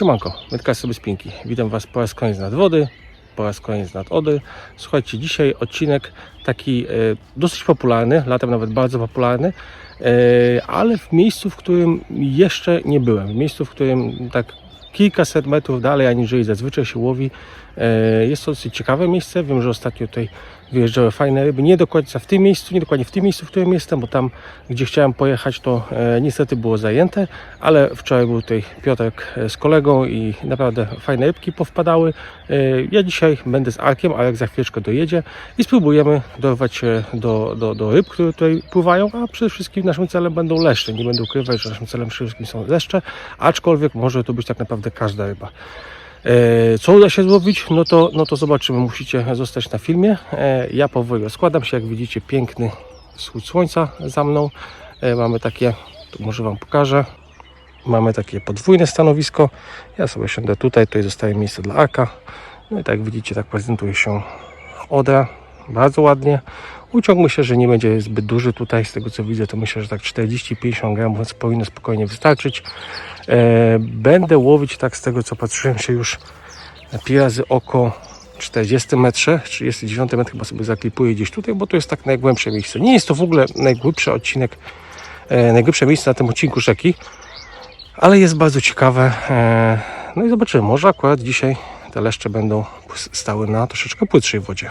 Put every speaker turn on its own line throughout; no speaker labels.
Siemanko, Wędka sobie spinki. Witam Was po raz z nad wody, po raz z nad Ody. Słuchajcie, dzisiaj odcinek taki e, dosyć popularny, latem nawet bardzo popularny, e, ale w miejscu, w którym jeszcze nie byłem. W miejscu, w którym tak kilkaset metrów dalej, aniżeli zazwyczaj się łowi. E, jest to dosyć ciekawe miejsce. Wiem, że ostatnio tutaj wyjeżdżały fajne ryby. Nie do końca w tym miejscu, nie dokładnie w tym miejscu, w którym jestem, bo tam, gdzie chciałem pojechać, to e, niestety było zajęte, ale wczoraj był tutaj Piotrek e, z kolegą i naprawdę fajne rybki powpadały. Ja dzisiaj będę z Arkiem, Arek za chwileczkę dojedzie i spróbujemy dorwać się do, do, do ryb, które tutaj pływają, a przede wszystkim naszym celem będą leszcze. Nie będę ukrywać, że naszym celem przede wszystkim są leszcze, aczkolwiek może to być tak naprawdę każda ryba. E, Co uda się złowić, no to, no to zobaczymy. Musicie zostać na filmie. E, Ja powoli rozkładam się. Jak widzicie, piękny wschód słońca za mną. E, Mamy takie, tu może Wam pokażę. Mamy takie podwójne stanowisko. Ja sobie siądę tutaj, tutaj zostaje miejsce dla Arka. No i tak widzicie, tak prezentuje się Odra. Bardzo ładnie. Uciąg myślę, że nie będzie zbyt duży tutaj. Z tego co widzę, to myślę, że tak 40-50 gramów powinno spokojnie wystarczyć. E, Będę łowić tak z tego co patrzyłem się już na pi razy oko 40 metrze, 39 metr chyba sobie zaklipuję gdzieś tutaj, bo to jest tak najgłębsze miejsce. Nie jest to w ogóle najgłębszy odcinek, e, najgłębsze miejsce na tym odcinku rzeki, ale jest bardzo ciekawe. E, no i zobaczymy, może akurat dzisiaj te leszcze będą stały na troszeczkę płytszej wodzie.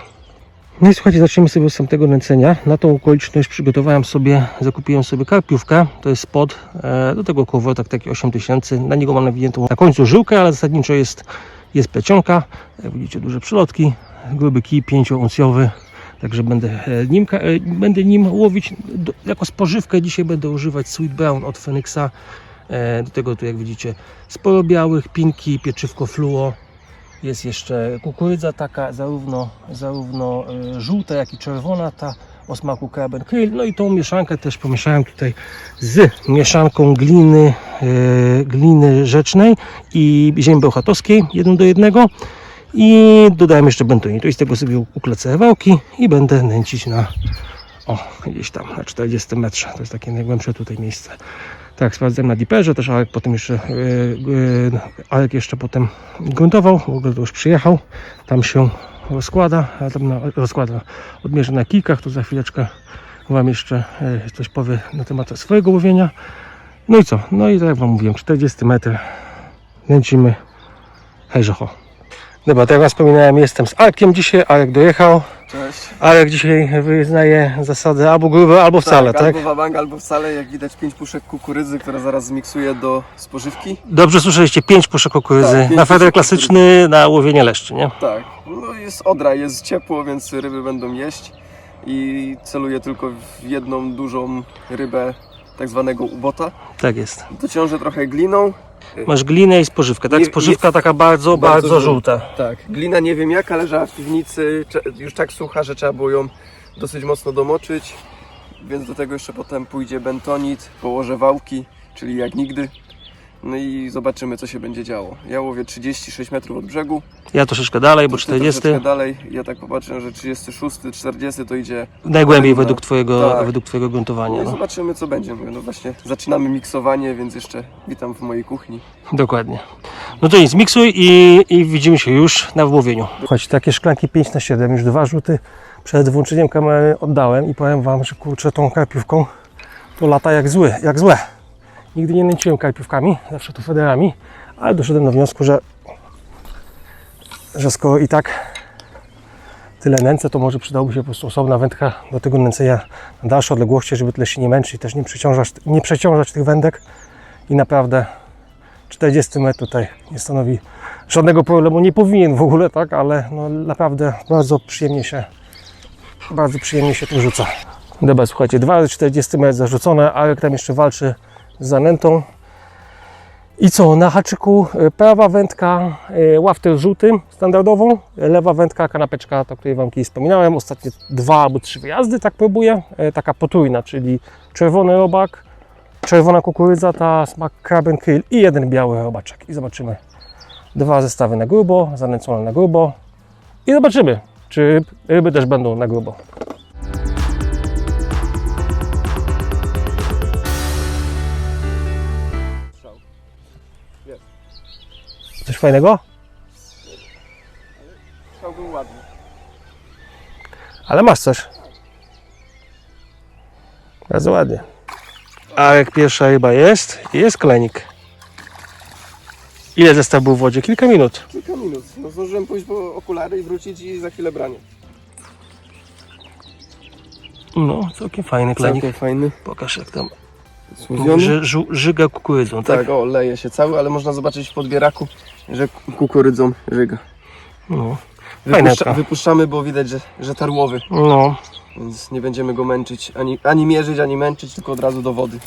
No i słuchajcie, zaczniemy sobie od tamtego nęcenia. Na tą okoliczność przygotowałem sobie, zakupiłem sobie karpiówkę. To jest spod e, do tego kołowrotek taki 8000. Na niego mam nawiniętą na końcu żyłkę, ale zasadniczo jest, jest plecionka. Jak widzicie, duże przylotki, gruby kij 5-uncjowy. Także będę e, nim, e, będę nim łowić jako spożywkę. Dzisiaj będę używać Sweet Brown od. E, do tego tu jak widzicie sporo białych, pinki, pieczywko fluo. Jest jeszcze kukurydza taka zarówno, zarówno e, żółta, jak i czerwona, ta o smaku crab. No i tą mieszankę też pomieszałem tutaj z mieszanką gliny, e, gliny rzecznej i ziemi bełchatowskiej, jeden do jednego. I dodałem jeszcze bentonitu i z tego sobie uklecę wałki i będę nęcić na o, gdzieś tam na 40 metrze. To jest takie najgłębsze tutaj miejsce. Tak, sprawdzałem na diperze, też Alek potem jeszcze, yy, yy, Alek jeszcze potem gruntował, w ogóle już przyjechał, tam się rozkłada, tam na, rozkłada, odmierzę na kilkach, to za chwileczkę Wam jeszcze yy, coś powie na temat swojego łowienia. No i co? No i tak jak Wam mówiłem, 40 metr, nęcimy, hejże ho. Dobra, tak jak wspominałem, jestem z Alkiem dzisiaj, Alek dojechał,
Cześć.
Alek dzisiaj wyznaje zasady albo grube, albo wcale, tak?
Albo wabang, albo wcale. Jak widać pięć puszek kukurydzy, które zaraz zmiksuję do spożywki.
Dobrze słyszeliście, 5 puszek kukurydzy
Tak, pięć
na feder
puszek
klasyczny na łowienie leszczy, nie?
Tak. No jest odra, jest ciepło, więc ryby będą jeść. I celuję tylko w jedną dużą rybę tak zwanego ubota.
Tak jest.
Dociążę trochę gliną.
Masz glinę i spożywkę, tak?
Nie-
Spożywka taka bardzo, bardzo, żółta.
Tak. Glina nie wiem jaka leżała w piwnicy, cze- już tak sucha, że trzeba było ją dosyć mocno domoczyć. Więc do tego jeszcze potem pójdzie bentonit, położę wałki, czyli jak nigdy. No i zobaczymy co się będzie działo. Ja łowię 36 metrów od brzegu.
Ja troszeczkę dalej, bo
Ty
40.
troszeczkę dalej. Ja tak popatrzę, że 36, 40 to idzie.
Najgłębiej
No,
według twojego,
tak.
według twojego
No
gruntowania.
i
No.
zobaczymy co będzie. Mówię, No właśnie zaczynamy miksowanie, więc jeszcze witam w mojej kuchni.
Dokładnie. No to nic, miksuj i, i widzimy się już na wyłowieniu. Słuchajcie, takie szklanki 5 na 7 już dwa rzuty przed włączeniem kamery oddałem i powiem Wam, że kurczę tą karpiówką to lata jak zły, jak złe. Nigdy nie nęciłem karpiówkami, zawsze to federami, ale doszedłem do wniosku, że, że skoro i tak tyle nęcę, to może przydałoby się po prostu osobna wędka do tego nęcenia na dalsze odległości, żeby tyle się nie męczyć też nie przeciążać, nie przeciążać tych wędek i naprawdę 40 metr tutaj nie stanowi żadnego problemu. Nie powinien w ogóle, tak, ale no naprawdę bardzo przyjemnie się, bardzo przyjemnie się tym rzuca. Dobra, słuchajcie, 2 razy 40 metr zarzucone, Arek tam jeszcze walczy z zanętą. I co, na haczyku e, prawa wędka e, łafter żółty standardową, lewa wędka kanapeczka, o której Wam kiedyś wspominałem, ostatnie dwa albo trzy wyjazdy tak próbuję, e, taka potrójna, czyli czerwony robak, czerwona kukurydza, ta smak crab and krill i jeden biały robaczek. I zobaczymy dwa zestawy na grubo, zanęcone na grubo i zobaczymy, czy ryby też będą na grubo. Fajnego?
Strzał był ładny.
Ale masz coś. Bardzo ładnie. A jak pierwsza ryba jest, jest klenik. Ile zestaw był w wodzie? Kilka minut.
Kilka minut. No zdążyłem pójść po okulary i wrócić i za chwilę branie.
No, całkiem fajny klenik.
Całkiem fajny.
Pokaż jak tam
Słowiony.
ży, żu- żyga kukurydzą, tak?
Tak, o, leje się cały, ale można zobaczyć w podbieraku, że ku- kukurydzą żyga.
No.
Wypuszcza, wypuszczamy, bo widać, że, że tarłowy,
no.
więc nie będziemy go męczyć, ani, ani mierzyć, ani męczyć, tylko od razu do wody.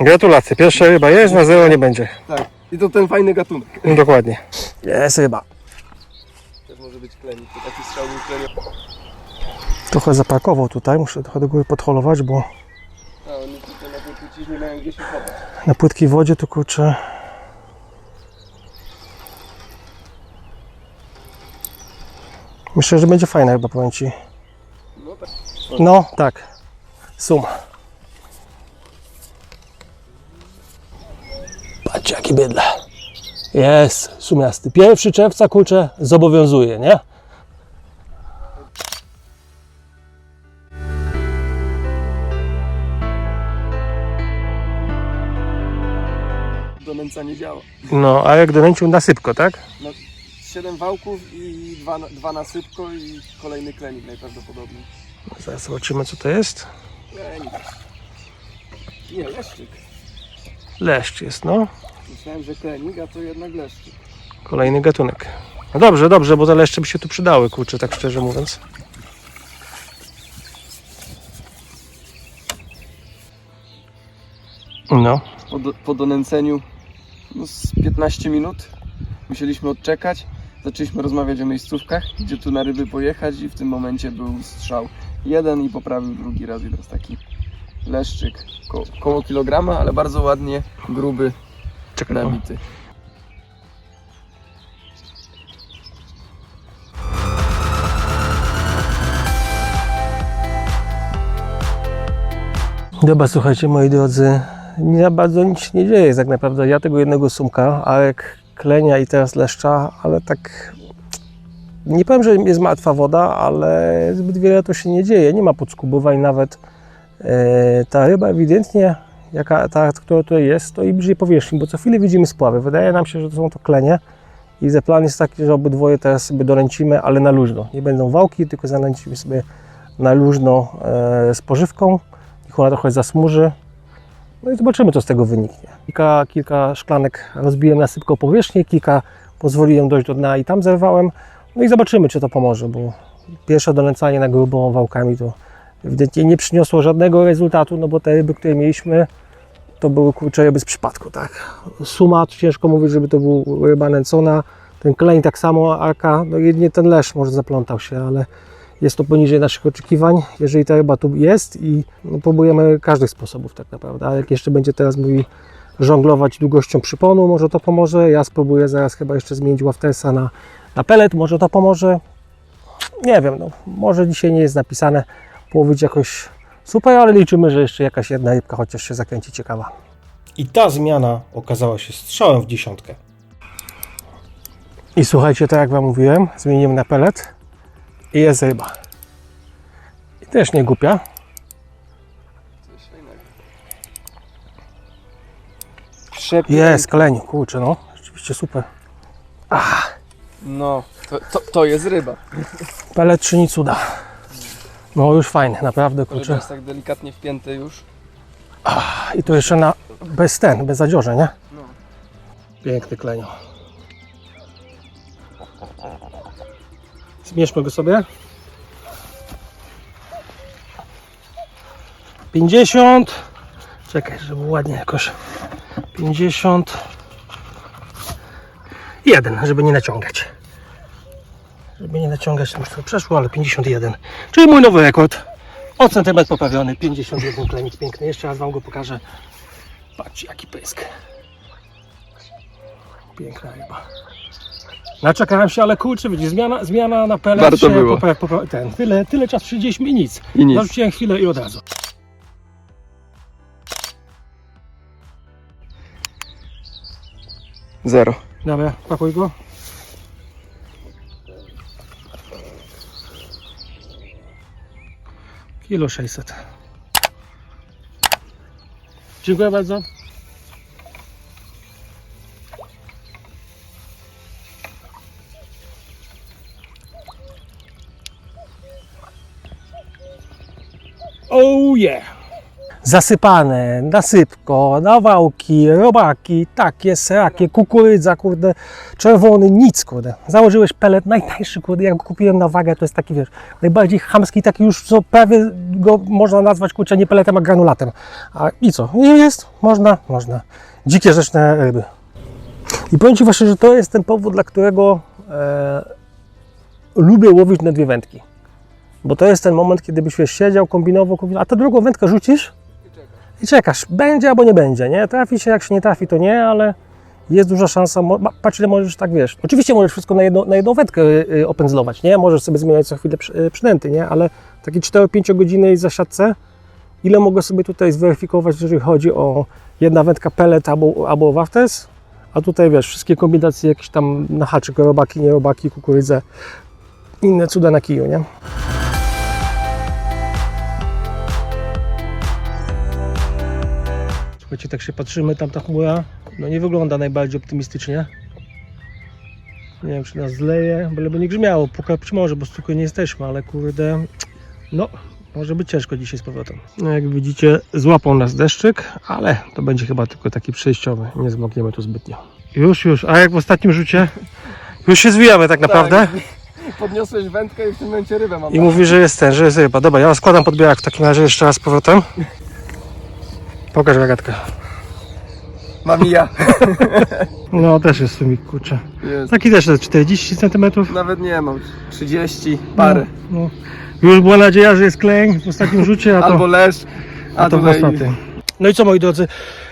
Gratulacje. Pierwsza ryba jest, na zero nie będzie.
Tak, i to ten fajny gatunek.
Dokładnie. Jest ryba.
Też może być klenik, to taki strzał był klenik.
Trochę zaparkował tutaj, muszę trochę do góry podholować, bo
na
płytkiej wodzie to kurczę... Myślę, że będzie fajna chyba, powiem Ci.
No tak.
No, tak. Sum. Patrzcie, jaki bydle. Jest, sumiasty. Pierwszy czerwca, kurczę, zobowiązuje, nie?
Do męca nie działa.
No, a jak donęcił na sypko, tak?
No, siedem wałków i dwa, dwa na sypko i kolejny klenik najprawdopodobniej.
Zaraz zobaczymy, co to jest.
Klenik. Nie, leszczyk.
Leszcz jest, no.
Myślałem, że klenik, a to jednak leszczyk.
Kolejny gatunek. No dobrze, dobrze, bo te leszcze by się tu przydały, kurczę, tak szczerze mówiąc. No,
po, do, po donęceniu no, z 15 minut musieliśmy odczekać. Zaczęliśmy rozmawiać o miejscówkach, gdzie tu na ryby pojechać i w tym momencie był strzał jeden i poprawił drugi raz i teraz taki leszczyk ko, koło kilograma, ale bardzo ładnie gruby,
czekaj.
nabity.
Dobra, słuchajcie, moi drodzy, nie za bardzo nic się nie dzieje tak naprawdę. Ja tego jednego sumka, Arek klenia i teraz leszcza, ale tak nie powiem, że jest martwa woda, ale zbyt wiele to się nie dzieje. Nie ma podskubowań nawet. E, ta ryba ewidentnie, jaka ta, która tutaj jest, stoi bliżej powierzchni, bo co chwilę widzimy spławy. Wydaje nam się, że to są to klenie. I ze plan jest taki, że obydwoje teraz sobie doręcimy, ale na luźno. Nie będą wałki, tylko zanęcimy sobie na luźno e, z pożywką. Niech ona trochę zasmuży. No i zobaczymy, co z tego wyniknie. Kilka, kilka szklanek rozbiłem na sypką powierzchnię, kilka pozwoliłem dojść do dna i tam zerwałem. No i zobaczymy, czy to pomoże, bo pierwsze donęcanie na grubo wałkami to ewidentnie nie przyniosło żadnego rezultatu, no bo te ryby, które mieliśmy, to były kurcze ryby z przypadku, tak. Suma, ciężko mówić, żeby to był ryba nęcona. Ten kleń tak samo, arka, no jedynie ten leszcz może zaplątał się, ale jest to poniżej naszych oczekiwań, jeżeli ta ryba tu jest i no, próbujemy każdych sposobów tak naprawdę, ale jak jeszcze będzie teraz mówi żonglować długością przyponu, może to pomoże, ja spróbuję zaraz chyba jeszcze zmienić łaftersa na, na pelet, może to pomoże, nie wiem, no, może dzisiaj nie jest napisane połowić jakoś super, ale liczymy, że jeszcze jakaś jedna rybka chociaż się zakręci ciekawa. I ta zmiana okazała się strzałem w dziesiątkę. I słuchajcie, tak jak Wam mówiłem, zmieniłem na pelet i jest ryba. I też nie głupia.
Trzepie
Jest, kleniu, kurczę, no. Rzeczywiście super.
No, to, to, to jest ryba.
Pelet czyni cuda. No już fajny, naprawdę,
Ryba
kurczę.
jest tak delikatnie wpięte już.
I to jeszcze na, bez ten, bez zadziorze, nie?
No.
Piękny klenio. Zmierzmy go sobie. 50. Czekaj, żeby ładnie jakoś. 50. Jeden, żeby nie naciągać. Żeby nie naciągać, to już to przeszło, ale 51. Czyli mój nowy rekord. O centymetr poprawiony. 51 klenik piękny. Jeszcze raz Wam go pokażę. Patrzcie, jaki pysk. Piękna ryba. Naczekałem się, ale kurczę, widzisz, zmiana, zmiana na pelet
Warto
się
było.
Popa, popa, ten, tyle, tyle czasu siedzieliśmy i nic.
I nic.
Zarzuciłem chwilę i od razu.
Zero.
Dobra, pakuj go. Kilo 600. Dziękuję bardzo. Yeah! Zasypane, nasypko, nawałki, robaki, takie, srakie, kukurydza, kurde, czerwony, nic, kurde. Założyłeś pelet, najtańszy, kurde, jak go kupiłem na wagę, to jest taki, wiesz, najbardziej chamski, taki już, co prawie go można nazwać, kurczę, nie peletem, a granulatem. A i co? I jest, można, można. Dzikie rzeczne ryby. I powiem Ci właśnie, że to jest ten powód, dla którego e, lubię łowić na dwie wędki. Bo to jest ten moment, kiedy byś wiesz, siedział, kombinował, kombinował, a tę drugą wędkę rzucisz i czekasz. Będzie albo nie będzie, nie? Trafi się, jak się nie trafi, to nie, ale jest duża szansa. Patrz, ile możesz tak wiesz. Oczywiście możesz wszystko na, jedno, na jedną wędkę y, y, opędzlować, nie? Możesz sobie zmieniać co chwilę y, przynęty, nie? Ale takie 4-5 godziny zasiadce, ile mogę sobie tutaj zweryfikować, jeżeli chodzi o jedna wędka pellet albo, albo waftes, a tutaj wiesz, wszystkie kombinacje jakieś tam na haczyk, robaki, nie robaki, kukurydzę, inne cuda na kiju, nie? Słuchajcie, tak się patrzymy, tam ta chmura no nie wygląda najbardziej optymistycznie. Nie wiem, czy nas zleje, byleby nie grzmiało, pukać może, bo stukły nie jesteśmy, ale kurde, no, może być ciężko dzisiaj z powrotem. No jak widzicie, złapał nas deszczyk, ale to będzie chyba tylko taki przejściowy, nie zmokniemy tu zbytnio. Już, już, a jak w ostatnim rzucie? Już się zwijamy tak naprawdę.
Podniosłeś wędkę i w tym momencie rybę mam.
I mówi, że jest ten, że jest ryba. Dobra, ja składam podbierak w takim razie jeszcze raz z powrotem. Pokaż gagatkę.
Mam i ja.
No też jest sumik, kurczę.
Jest.
Taki też jest 40 cm.
Nawet nie mam. 30 parę.
No, no. Już była nadzieja, że jest kleń w ostatnim rzucie, a to,
Albo leż, a,
a to
tutaj...
włosaty. No i co moi drodzy,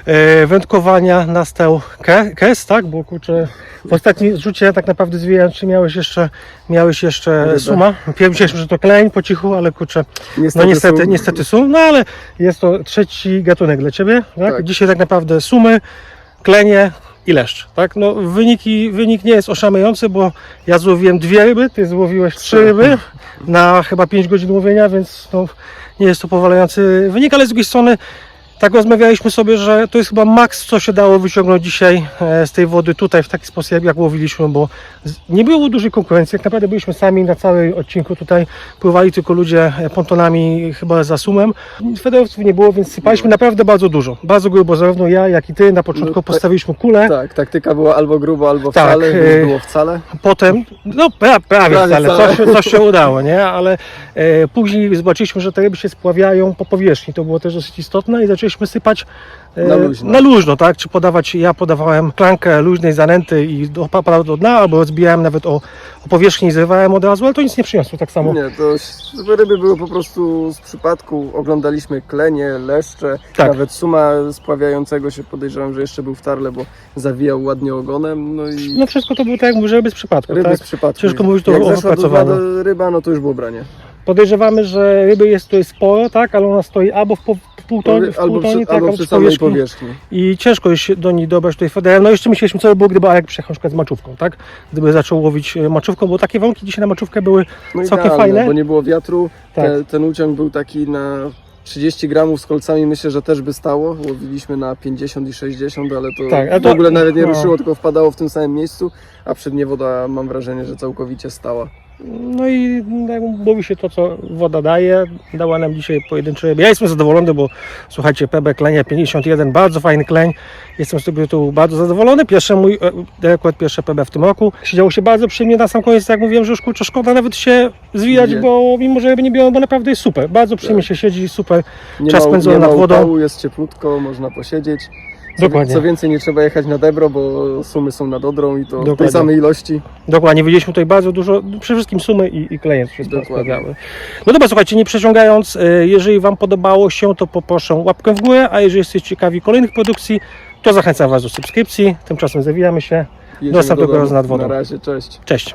e, wędkowania nastał ke, kes, tak? Bo kurczę, w ostatnim rzucie tak naprawdę zwijając się miałeś jeszcze, miałeś jeszcze
Rybę.
suma. Pierwszy że to kleń po cichu, ale kurczę,
Niestety
no niestety,
są-
niestety sum, no ale jest to trzeci gatunek dla Ciebie, tak?
Tak.
Dzisiaj tak naprawdę sumy, klenie i leszcz, tak? No wyniki, wynik nie jest oszałamiający, bo ja złowiłem dwie ryby, Ty złowiłeś trzy ryby na chyba 5 godzin łowienia, więc no, nie jest to powalający wynik, ale z drugiej strony tak rozmawialiśmy sobie, że to jest chyba maks, co się dało wyciągnąć dzisiaj e, z tej wody tutaj w taki sposób, jak- łowiliśmy, bo nie było dużej konkurencji. Jak naprawdę byliśmy sami na całym odcinku tutaj. Pływali tylko ludzie e, pontonami chyba za sumem. Federowców nie było, więc sypaliśmy naprawdę bardzo dużo. Bardzo grubo, zarówno ja, jak i ty. Na początku
No, tak-
postawiliśmy kulę,
Tak, taktyka była albo grubo, albo
Tak,
wcale,
e,
nie było wcale.
potem, no pra, prawie
Prawie
wcale,
wcale.
coś, coś się udało, nie? Ale e, później zobaczyliśmy, że te ryby się spławiają po powierzchni. To było też dosyć istotne i zaczęliśmy sypać e,
Na luźno.
na luźno, tak? Czy podawać, ja podawałem klankę luźnej zanęty i do- opadał do dna, albo rozbijałem nawet o, o powierzchni i zrywałem od razu, ale to nic nie przyniosło, tak samo.
Nie, to ryby były po prostu z przypadku. Oglądaliśmy klenie, leszcze,
Tak.
nawet suma spławiającego się podejrzewam, że jeszcze był w tarle, bo zawijał ładnie ogonem. No i
No wszystko to było tak, jak mówię, ryby z przypadku,
ryby
tak?
z przypadku.
Ciężko mówić to
Jak
o wypracowaniu.
ryba, no to już było branie.
Podejrzewamy, że ryby jest tutaj sporo, tak? Ale ona stoi albo w, po, w półtonie, w
albo
półtonie
przy,
tak,
albo przy
przy
samej
powierzchni. I ciężko jest się do niej dobrać tutaj federem. No jeszcze myśleliśmy, co by było, gdyby Arek przyjechał na przykład z maczówką, tak? Gdyby zaczął łowić e, maczówką, bo takie wątki dzisiaj na maczówkę były
No
Całkiem
idealne,
fajne.
bo nie było wiatru.
Tak.
Te, ten uciąg był taki na 30 gramów z kolcami, myślę, że też by stało. Łowiliśmy na 50 i 60, ale to,
Tak, ale
w
to-
ogóle nawet nie
no.
ruszyło, tylko wpadało w tym samym miejscu, a przednie woda mam wrażenie, że całkowicie stała.
No i mówi się to, co woda daje. Dała nam dzisiaj pojedyncze ryby. Ja jestem zadowolony, bo słuchajcie, PB Klenia 51, bardzo fajny kleń. Jestem z tego tytułu bardzo zadowolony. Pierwszy mój, e, akurat pierwsze PB w tym roku. Siedziało się bardzo przyjemnie na sam koniec, tak jak mówiłem, że już kurczę, szkoda nawet się zwijać,
Nie.
bo mimo, że ryby nie biorą, bo naprawdę jest super. Bardzo przyjemnie się siedzi, super.
Nie
Czas
ma,
spędzony nad wodą.
upału, jest cieplutko, można posiedzieć. Co,
Dokładnie.
co więcej, nie trzeba jechać na debro, bo sumy są nad Odrą i to w tej samej ilości.
Dokładnie, widzieliśmy tutaj bardzo dużo, przede wszystkim sumy i, i wszystko
Dokładnie.
sprawiały. No dobra, słuchajcie, nie przeciągając, e, jeżeli Wam podobało się, to poproszę łapkę w górę, a jeżeli jesteście ciekawi kolejnych produkcji, to zachęcam Was do subskrypcji. Tymczasem zawijamy się.
Jedziemy
następnego
do domu.
razu nad wodą.
Na razie, cześć.
Cześć.